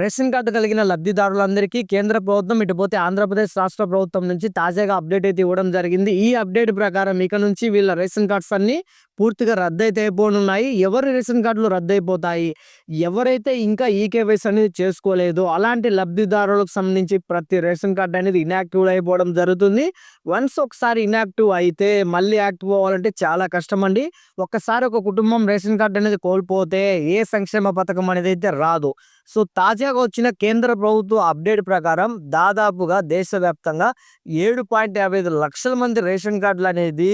Ration card కలిగిన లబ్ధిదారులందరికీ కేంద్ర ప్రభుత్వం ఇటుపోతే ఆంధ్రప్రదేశ్ రాష్ట్ర ప్రభుత్వం నుంచి తాజాగా అప్డేట్ అయితే ఇవ్వడం జరిగింది. ఈ అప్డేట్ ప్రకారం ఇక నుంచి వీళ్ళ రేషన్ కార్డ్స్ అన్ని పూర్తిగా రద్దు అయితే అయిపోనున్నాయి. ఎవరి రేషన్ కార్డులు రద్దు అయిపోతాయి ఎవరైతే ఇంకా ఈ అనేది చేసుకోలేదో అలాంటి లబ్ధిదారులకు సంబంధించి ప్రతి రేషన్ కార్డు అనేది ఇనాక్టివ్ అయిపోవడం జరుగుతుంది. వన్స్ ఒకసారి ఇనాక్టివ్ అయితే మళ్ళీ యాక్టివ్ అవ్వాలంటే చాలా కష్టం అండి. ఒక్కసారి ఒక కుటుంబం రేషన్ కార్డు అనేది కోల్పోతే ఏ సంక్షేమ పథకం అనేది అయితే రాదు. సో తాజాగా వచ్చిన కేంద్ర ప్రభుత్వ అప్డేట్ ప్రకారం దాదాపుగా దేశవ్యాప్తంగా ఏడు పాయింట్ యాభై ఐదు లక్షల మంది రేషన్ కార్డులు అనేది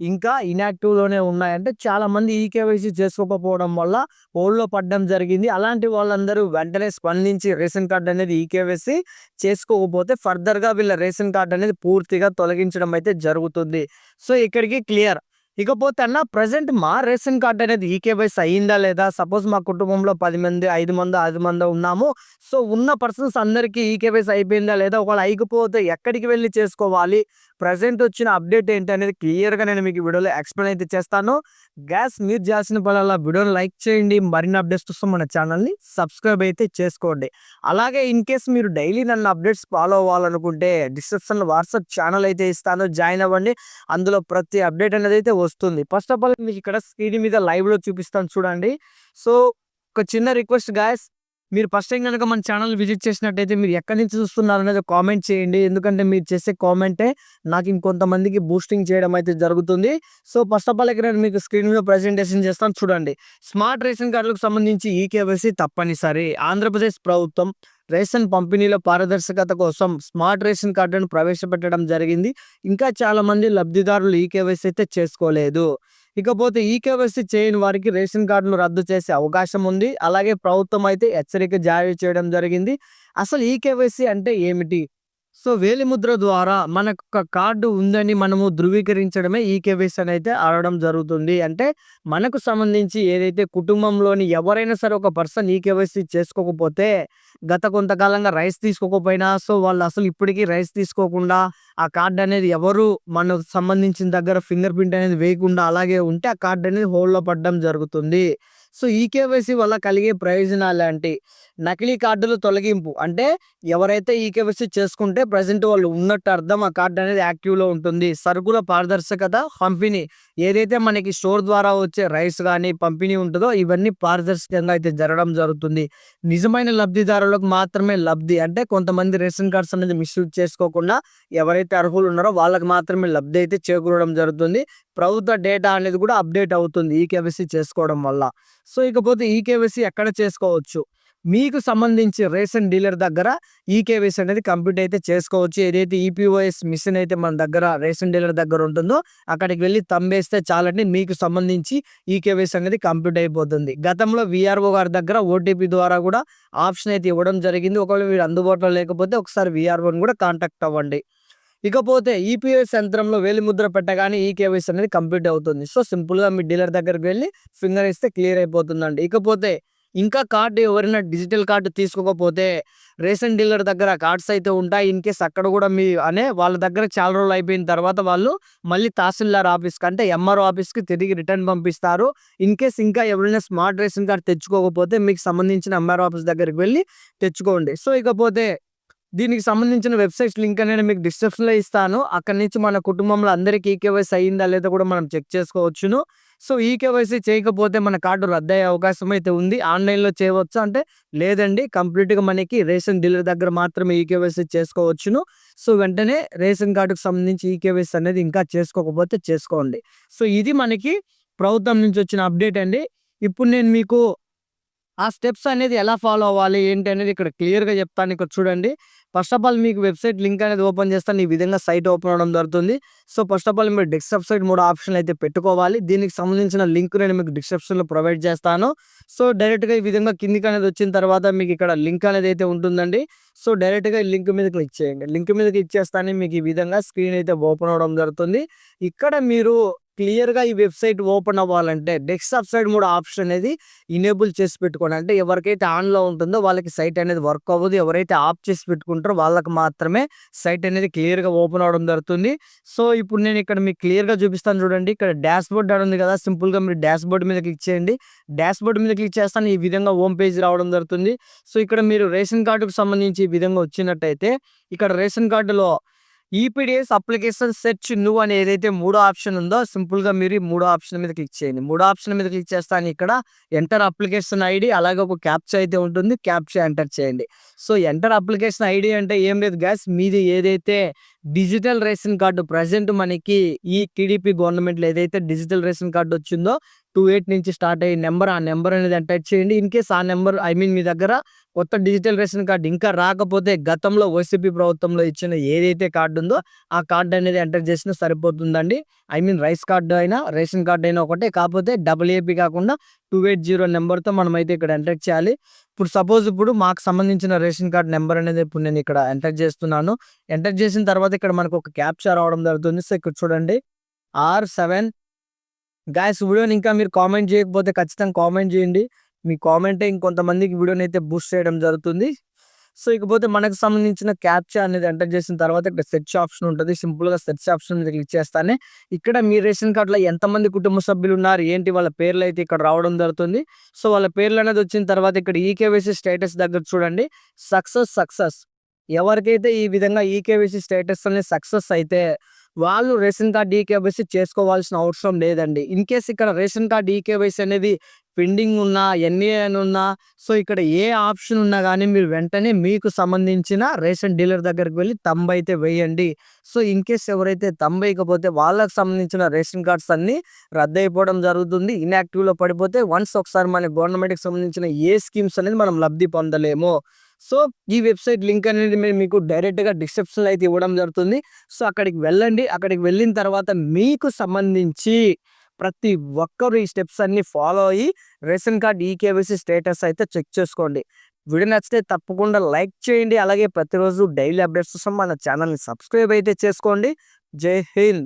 ఇంకా inactive ఉన్నాయంటే చాలా మంది ఈ కేవైసీ చేసుకోకపోవడం వల్ల హోల్డ్లో పడడం జరిగింది. అలాంటి వాళ్ళందరూ వెంటనే స్పందించి రేషన్ కార్డు అనేది ఈ కేవైసీ చేసుకోకపోతే ఫర్దర్గా వీళ్ళ రేషన్ కార్డు అనేది పూర్తిగా తొలగించడం అయితే జరుగుతుంది. సో ఇక్కడికి క్లియర్. ఇకపోతే అన్న ప్రజెంట్ మా రేషన్ కార్డ్ అనేది ఈకేవైస్ అయ్యిందా లేదా? సపోజ్ మా కుటుంబంలో పది మంది ఐదు మంది ఐదు మంది ఉన్నాము. సో ఉన్న పర్సన్స్ అందరికీ ఈకేవైస్ అయిపోయిందా లేదా? ఒకవేళ అయిపోతే ఎక్కడికి వెళ్ళి చేసుకోవాలి? ప్రజెంట్ వచ్చిన అప్డేట్ ఏంటి అనేది క్లియర్గా నేను మీకు వీడియోలో ఎక్స్ప్లెయిన్ అయితే చేస్తాను. గ్యాస్ మీరు చేసిన పనుల వీడియోని లైక్ చేయండి. మరిన్ని అప్డేట్స్ కోసం మన ఛానల్ని సబ్స్క్రైబ్ అయితే చేసుకోండి. అలాగే ఇన్ కేస్ మీరు డైలీ నన్ను అప్డేట్స్ ఫాలో అవ్వాలనుకుంటే డిస్క్రిప్షన్లో వాట్సాప్ ఛానల్ అయితే ఇస్తాను. జాయిన్ అవ్వండి. అందులో ప్రతి అప్డేట్ అనేది అయితే వస్తుంది. ఫస్ట్ ఆఫ్ ఆల్ మీకు ఇక్కడ స్క్రీన్ మీద లైవ్లో చూపిస్తాను చూడండి. సో ఒక చిన్న రిక్వెస్ట్ గాయస్ మీరు ఫస్ట్ టైం కనుక మన ఛానల్ విజిట్ చేసినట్టయితే మీరు ఎక్కడి నుంచి చూస్తున్నారు అనేది కామెంట్ చేయండి. ఎందుకంటే మీరు చేసే కామెంటే నాకు ఇంకొంతమందికి బూస్టింగ్ చేయడం అయితే జరుగుతుంది. సో ఫస్ట్ ఆఫ్ ఆల్ ఇక్కడ నేను మీకు స్క్రీన్ మీద ప్రజెంటేషన్ చేస్తాను. చూడండి. స్మార్ట్ రేషన్ కార్డులకు సంబంధించి ఈ కేవైసీ తప్పనిసరి. ఆంధ్రప్రదేశ్ ప్రభుత్వం రేషన్ పంపిణీలో పారదర్శకత కోసం స్మార్ట్ రేషన్ కార్డును ప్రవేశపెట్టడం జరిగింది. ఇంకా చాలామంది లబ్ధిదారులు ఈ కేవైసీ అయితే చేసుకోలేదు. ఇకపోతే ఈ కేవైసీ చేయని వారికి రేషన్ కార్డును రద్దు చేసే అవకాశం ఉంది. అలాగే ప్రభుత్వం అయితే హెచ్చరిక జారీ చేయడం జరిగింది. అసలు ఈ కేవైసీ అంటే ఏమిటి? సో వేలిముద్ర ద్వారా మనకు ఒక కార్డు ఉందని మనము ధృవీకరించడమే ఈ కేవైసీ అని అయితే ఆడడం జరుగుతుంది. అంటే మనకు సంబంధించి ఏదైతే కుటుంబంలోని ఎవరైనా సరే ఒక పర్సన్ ఈ కేవైసీ చేసుకోకపోతే గత కొంతకాలంగా రైస్ తీసుకోకపోయినా సో వాళ్ళు అసలు ఇప్పటికీ రైస్ తీసుకోకుండా ఆ కార్డు అనేది ఎవరు మనకు సంబంధించిన దగ్గర ఫింగర్ ప్రింట్ అనేది వేయకుండా అలాగే ఉంటే ఆ కార్డు అనేది హోల్డ్లో పడడం జరుగుతుంది. సో ఈ కేవైసీ వల్ల కలిగే ప్రయోజనాలు ఏంటి నకిలీ కార్డులు తొలగింపు. అంటే ఎవరైతే ఈ కేవైసీ చేసుకుంటే ప్రజెంట్ వాళ్ళు ఉన్నట్టు అర్థం ఆ కార్డు అనేది యాక్టివ్లో ఉంటుంది. సరుకుల పారదర్శకత పంపిణీ ఏదైతే మనకి స్టోర్ ద్వారా వచ్చే రైస్ కానీ పంపిణీ ఉంటుందో ఇవన్నీ పారదర్శకంగా అయితే జరగడం జరుగుతుంది. నిజమైన లబ్ధిదారులకు మాత్రమే లబ్ధి. అంటే కొంతమంది రేషన్ కార్డ్స్ అనేది మిస్యూజ్ చేసుకోకుండా ఎవరైతే అర్హులు ఉన్నారో వాళ్ళకి మాత్రమే లబ్ధి అయితే చేకూరడం జరుగుతుంది. ప్రభుత్వ డేటా అనేది కూడా అప్డేట్ అవుతుంది ఈ కేవైసీ చేసుకోవడం వల్ల. సో ఇకపోతే ఈ కేవైసీ ఎక్కడ చేసుకోవచ్చు? మీకు సంబంధించి రేషన్ డీలర్ దగ్గర ఈ కేవైసీ అనేది కంప్లీట్ అయితే చేసుకోవచ్చు. ఏదైతే ఈపీఓఎస్ మిషన్ అయితే మన దగ్గర రేషన్ డీలర్ దగ్గర ఉంటుందో అక్కడికి వెళ్ళి తంబేస్తే చాలండి. మీకు సంబంధించి ఈ కేవైసీ అనేది కంప్లీట్ అయిపోతుంది. గతంలో విఆర్ఓ గారి దగ్గర ఓటీపీ ద్వారా కూడా ఆప్షన్ అయితే ఇవ్వడం జరిగింది. ఒకవేళ మీరు అందుబాటులో లేకపోతే ఒకసారి విఆర్ఓని కూడా కాంటాక్ట్ అవ్వండి. ఇకపోతే ఈపీఎస్ యంత్రంలో వేలిముద్ర పెట్టగానే ఈ కేవైసీ అనేది కంప్లీట్ అవుతుంది. సో సింపుల్గా మీ డీలర్ దగ్గరికి వెళ్ళి ఫింగర్ ఇస్తే క్లియర్ అయిపోతుందండి. ఇకపోతే ఇంకా కార్డు ఎవరైనా డిజిటల్ కార్డు తీసుకోకపోతే రేషన్ డీలర్ దగ్గర కార్డ్స్ అయితే ఉంటాయి. ఇన్ కేస్ అక్కడ కూడా మీ అనే వాళ్ళ దగ్గర చాలా రోజులు అయిపోయిన తర్వాత వాళ్ళు మళ్ళీ తహసీల్దార్ ఆఫీస్కి అంటే ఎంఆర్ఓ ఆఫీస్కి తిరిగి రిటర్న్ పంపిస్తారు. ఇన్ కేస్ ఇంకా ఎవరైనా స్మార్ట్ రేషన్ కార్డ్ తెచ్చుకోకపోతే మీకు సంబంధించిన ఎంఆర్ఓ ఆఫీస్ దగ్గరికి వెళ్ళి తెచ్చుకోండి. సో ఇకపోతే దీనికి సంబంధించిన వెబ్సైట్స్ లింక్ అనేది మీకు డిస్క్రిప్షన్లో ఇస్తాను. అక్కడి నుంచి మన కుటుంబంలో అందరికీ ఈకేవైసీ అయ్యిందా లేదా కూడా మనం చెక్ చేసుకోవచ్చును. సో ఈకేవైసీ చేయకపోతే మన కార్డు రద్దయ్యే అవకాశం అయితే ఉంది. ఆన్లైన్లో చేయవచ్చు. అంటే లేదండి కంప్లీట్గా మనకి రేషన్ డీలర్ దగ్గర మాత్రమే ఈకేవైసీ చేసుకోవచ్చును. సో వెంటనే రేషన్ కార్డుకు సంబంధించి ఈకేవైసీ అనేది ఇంకా చేసుకోకపోతే చేసుకోండి. సో ఇది మనకి ప్రభుత్వం నుంచి వచ్చిన అప్డేట్ అండి. ఇప్పుడు నేను మీకు ఆ స్టెప్స్ అనేది ఎలా ఫాలో అవ్వాలి? ఏంటి అనేది ఇక్కడ క్లియర్గా చెప్తాను. ఇక్కడ చూడండి. ఫస్ట్ ఆఫ్ ఆల్ మీకు వెబ్సైట్ లింక్ అనేది ఓపెన్ చేస్తాను ఈ విధంగా సైట్ ఓపెన్ అవడం జరుగుతుంది. సో ఫస్ట్ ఆఫ్ ఆల్ మీరు డెస్క్టాప్ సైట్ మూడు ఆప్షన్ అయితే పెట్టుకోవాలి. దీనికి సంబంధించిన లింక్ నేను మీకు డిస్క్రిప్షన్లో ప్రొవైడ్ చేస్తాను. సో డైరెక్ట్గా ఈ విధంగా కిందికి అనేది వచ్చిన తర్వాత మీకు ఇక్కడ లింక్ అనేది అయితే ఉంటుందండి. సో డైరెక్ట్గా లింక్ మీద క్లిక్ చేయండి. లింక్ మీద క్లిక్ చేస్తానే మీకు ఈ విధంగా స్క్రీన్ అయితే ఓపెన్ అవడం జరుగుతుంది. ఇక్కడ మీరు క్లియర్‌గా ఈ వెబ్‌సైట్ ఓపెన్ అవ్వాలంటే డెస్క్‌టాప్ సైడ్ కూడా ఆప్షన్ అనేది ఇనేబుల్ చేసి పెట్టుకోండి. అంటే ఎవరికైతే ఆన్‌లో ఉంటుందో వాళ్ళకి సైట్ అనేది వర్క్ అవ్వదు. ఎవరైతే ఆఫ్ చేసి పెట్టుకుంటారో వాళ్ళకి మాత్రమే సైట్ అనేది క్లియర్‌గా ఓపెన్ అవ్వడం జరుగుతుంది. సో, ఇప్పుడు నేను ఇక్కడ మీకు క్లియర్‌గా చూపిస్తాను చూడండి. ఇక్కడ డాష్‌బోర్డ్ అని ఉంది కదా! సింపుల్‌గా మీరు డాష్ బోర్డ్ మీద క్లిక్ చేయండి. డాష్‌బోర్డ్ మీద క్లిక్ చేస్తాను ఈ విధంగా హోమ్ పేజ్ రావడం జరుగుతుంది. సో, ఇక్కడ మీరు రేషన్ కార్డుకు సంబంధించి ఈ విధంగా వచ్చినట్టయితే ఇక్కడ రేషన్ కార్డులో ఈపీడిఎస్ అప్లికేషన్ సెర్చ్ న్యూ అని ఏదైతే మూడో ఆప్షన్ ఉందో సింపుల్‌గా మీరు ఈ మూడో ఆప్షన్ మీద క్లిక్ చేయండి. మూడో ఆప్షన్ మీద క్లిక్ చేస్తాను ఇక్కడ ఎంటర్ అప్లికేషన్ ఐడి అలాగే ఒక క్యాప్చా అయితే ఉంటుంది. క్యాప్చా ఎంటర్ చేయండి. సో, ఎంటర్ అప్లికేషన్ ఐడి అంటే ఏం లేదు గ్యాస్ మీది ఏదైతే డిజిటల్ రేషన్ కార్డు ప్రజెంట్ మనకి ఈ టీడీపీ గవర్నమెంట్‌లో ఏదైతే డిజిటల్ రేషన్ కార్డు వచ్చిందో 28 నుంచి స్టార్ట్ అయ్యే నెంబర్ ఆ నెంబర్ అనేది ఎంటర్ చేయండి. ఇన్‌కేస్ ఆ నెంబర్ ఐ మీన్ మీ దగ్గర కొత్త డిజిటల్ రేషన్ కార్డు ఇంకా రాకపోతే గతంలో వైసీపీ ప్రభుత్వంలో ఇచ్చిన ఏదైతే కార్డు ఉందో ఆ కార్డు అనేది ఎంటర్ చేసినా సరిపోతుందండి. ఐ మీన్ రైస్ కార్డు అయినా రేషన్ కార్డు అయినా ఒకటే. కాకపోతే డబుల్ ఏపీ కాకుండా 280 నంబర్‌తో మనమైతే ఇక్కడ ఎంటర్ చేయాలి. ఇప్పుడు సపోజ్ ఇప్పుడు మాకు సంబంధించిన రేషన్ కార్డ్ నెంబర్ అనేది ఇప్పుడు నేను ఇక్కడ ఎంటర్ చేస్తున్నాను. ఎంటర్ చేసిన తర్వాత ఇక్కడ మనకు ఒక క్యాప్చర్ రావడం జరుగుతుంది. సో, ఇక్కడ చూడండి ఆర్7 గైస్ వీడియోని ఇంకా మీరు కామెంట్ చేయకపోతే ఖచ్చితంగా కామెంట్ చేయండి. మీ కామెంటే ఇంకొంతమందికి వీడియోని అయితే బూస్ట్ చేయడం జరుగుతుంది. సో, ఇకపోతే మనకు సంబంధించిన క్యాప్చా అనేది ఎంటర్ చేసిన తర్వాత ఇక్కడ సెర్చ్ ఆప్షన్ ఉంటుంది. సింపుల్‌గా సెర్చ్ ఆప్షన్ మీద క్లిక్ చేస్తానే. ఇక్కడ మీ రేషన్ కార్డులో ఎంతమంది కుటుంబ సభ్యులు ఉన్నారు, ఏంటి? వాళ్ళ పేర్లు అయితే ఇక్కడ రావడం జరుగుతుంది. సో, వాళ్ళ పేర్లు అనేది వచ్చిన తర్వాత ఇక్కడ ఈకేవైసీ స్టేటస్ దగ్గర చూడండి. Success success. ఎవరికైతే ఈ విధంగా ఈకేవైసీ స్టేటస్ అనేది సక్సెస్ అయితే వాళ్ళు రేషన్ కార్డ్ ఈకేవైసీ చేసుకోవాల్సిన అవసరం లేదండి. ఇన్ కేస్ ఇక్కడ రేషన్ కార్డ్ ఈకేవైసీ అనేది పెండింగ్ ఉన్నా, ఎన్‌ఏ అని ఉన్నా సో, ఇక్కడ ఏ ఆప్షన్ ఉన్నా కానీ మీరు వెంటనే మీకు సంబంధించిన రేషన్ డీలర్ దగ్గరికి వెళ్ళి థంబ్ అయితే వేయండి. సో, ఇన్ కేస్ ఎవరైతే థంబ్ వేయకపోతే వాళ్ళకి సంబంధించిన రేషన్ కార్డ్స్ అన్నీ రద్దయిపోవడం జరుగుతుంది. ఇన్యాక్టివ్లో పడిపోతే వన్స్ ఒకసారి మన గవర్నమెంట్‌కి సంబంధించిన ఏ స్కీమ్స్ అనేది మనం లబ్ధి పొందలేము. సో, ఈ వెబ్‌సైట్ లింక్ అనేది మేము మీకు డైరెక్ట్‌గా డిస్క్రిప్షన్‌లో అయితే ఇవ్వడం జరుగుతుంది. సో, అక్కడికి వెళ్ళండి. అక్కడికి వెళ్ళిన తర్వాత మీకు సంబంధించి ప్రతి ఒక్కరు ఈ స్టెప్స్ అన్నీ ఫాలో అయ్యి రేషన్ కార్డ్ ఈకేవైసీ స్టేటస్ అయితే చెక్ చేసుకోండి. వీడియో నచ్చితే తప్పకుండా లైక్ చేయండి. అలాగే ప్రతిరోజు డైలీ అప్డేట్స్ కోసం మన ఛానల్ని సబ్స్క్రైబ్ అయితే చేసుకోండి. జై హింద్.